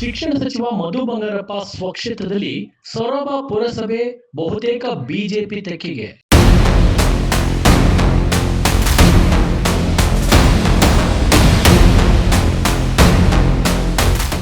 ಶಿಕ್ಷಣ ಸಚಿವ ಮಧು ಬಂಗಾರಪ್ಪ ಸ್ವಕ್ಷೇತ್ರದಲ್ಲಿ ಸೊರಬ ಪುರಸಭೆ ಬಹುತೇಕ ಬಿಜೆಪಿ ತೆಕ್ಕೆಗೆ.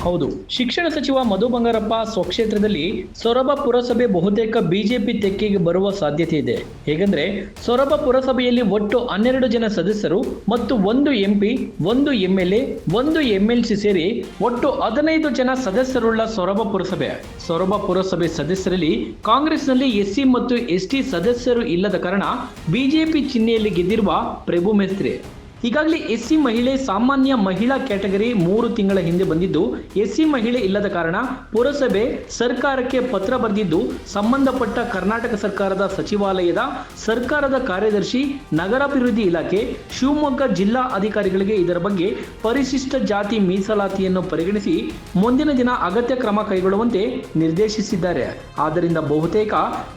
ಹೌದು. ಶಿಕ್ಷಣ ಸಚಿವ ಮಧು ಬಂಗಾರಪ್ಪ ಸ್ವಕ್ಷೇತ್ರದಲ್ಲಿ ಸೊರಬ ಪುರಸಭೆ ಬಹುತೇಕ ಬಿಜೆಪಿ ತೆಕ್ಕೆಗೆ ಬರುವ ಸಾಧ್ಯತೆ ಇದೆ. ಹೇಗೆಂದ್ರೆ, ಸೊರಬ ಪುರಸಭೆಯಲ್ಲಿ ಒಟ್ಟು ಹನ್ನೆರಡು ಜನ ಸದಸ್ಯರು ಮತ್ತು ಒಂದು ಎಂಪಿ ಒಂದು ಎಂಎಲ್ಎ ಒಂದು ಎಂಎಲ್ಸಿ ಸೇರಿ ಒಟ್ಟು ಹದಿನೈದು ಜನ ಸದಸ್ಯರುಳ್ಳ ಸೊರಬ ಪುರಸಭೆ. ಸೊರಬ ಪುರಸಭೆ ಸದಸ್ಯರಲ್ಲಿ ಕಾಂಗ್ರೆಸ್ನಲ್ಲಿ ಎಸ್ಸಿ ಮತ್ತು ಎಸ್ಟಿ ಸದಸ್ಯರು ಇಲ್ಲದ ಕಾರಣ ಬಿಜೆಪಿ ಚಿಹ್ನೆಯಲ್ಲಿ ಗೆದ್ದಿರುವ ಪ್ರಭು ಮೇಸ್ತ್ರಿ. ಈಗಾಗಲೇ ಎಸ್ಸಿ ಮಹಿಳೆ ಸಾಮಾನ್ಯ ಮಹಿಳಾ ಕ್ಯಾಟಗರಿ ಮೂರು ತಿಂಗಳ ಹಿಂದೆ ಬಂದಿದ್ದು, ಎಸ್ಸಿ ಮಹಿಳೆ ಇಲ್ಲದ ಕಾರಣ ಪುರಸಭೆ ಸರ್ಕಾರಕ್ಕೆ ಪತ್ರ ಬರೆದಿದ್ದು, ಸಂಬಂಧಪಟ್ಟ ಕರ್ನಾಟಕ ಸರ್ಕಾರದ ಸಚಿವಾಲಯದ ಸರ್ಕಾರದ ಕಾರ್ಯದರ್ಶಿ ನಗರಾಭಿವೃದ್ಧಿ ಇಲಾಖೆ, ಶಿವಮೊಗ್ಗ ಜಿಲ್ಲಾ ಅಧಿಕಾರಿಗಳಿಗೆ ಇದರ ಬಗ್ಗೆ ಪರಿಶಿಷ್ಟ ಜಾತಿ ಮೀಸಲಾತಿಯನ್ನು ಪರಿಗಣಿಸಿ ಮುಂದಿನ ದಿನ ಅಗತ್ಯ ಕ್ರಮ ಕೈಗೊಳ್ಳುವಂತೆ ನಿರ್ದೇಶಿಸಿದ್ದಾರೆ. ಆದ್ದರಿಂದ ಬಹುತೇಕ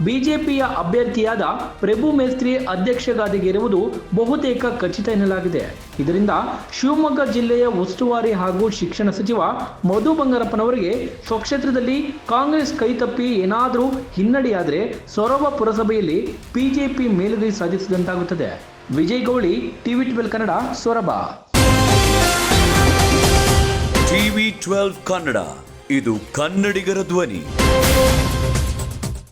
ಬಿಜೆಪಿಯ ಅಭ್ಯರ್ಥಿಯಾದ ಪ್ರಭು ಮೇಸ್ತ್ರಿ ಅಧ್ಯಕ್ಷಗಾದಿಗಿರುವುದು ಬಹುತೇಕ ಖಚಿತ ಎನ್ನಲಾಗಿದೆ. ಇದರಿಂದ ಶಿವಮೊಗ್ಗ ಜಿಲ್ಲೆಯ ಉಸ್ತುವಾರಿ ಹಾಗೂ ಶಿಕ್ಷಣ ಸಚಿವ ಮಧು ಬಂಗಾರಪ್ಪನವರಿಗೆ ಸ್ವಕ್ಷೇತ್ರದಲ್ಲಿ ಕಾಂಗ್ರೆಸ್ ಕೈತಪ್ಪಿ ಏನಾದರೂ ಹಿನ್ನಡೆಯಾದರೆ ಸೊರಬ ಪುರಸಭೆಯಲ್ಲಿ ಬಿಜೆಪಿ ಮೇಲುಗೈ ಸಾಧಿಸಿದಂತಾಗುತ್ತದೆ. Vijay Gowli, TV twelve Kannada, Soraba. TV twelve Kannada, ಇದು ಕನ್ನಡಿಗರ ಧ್ವನಿ.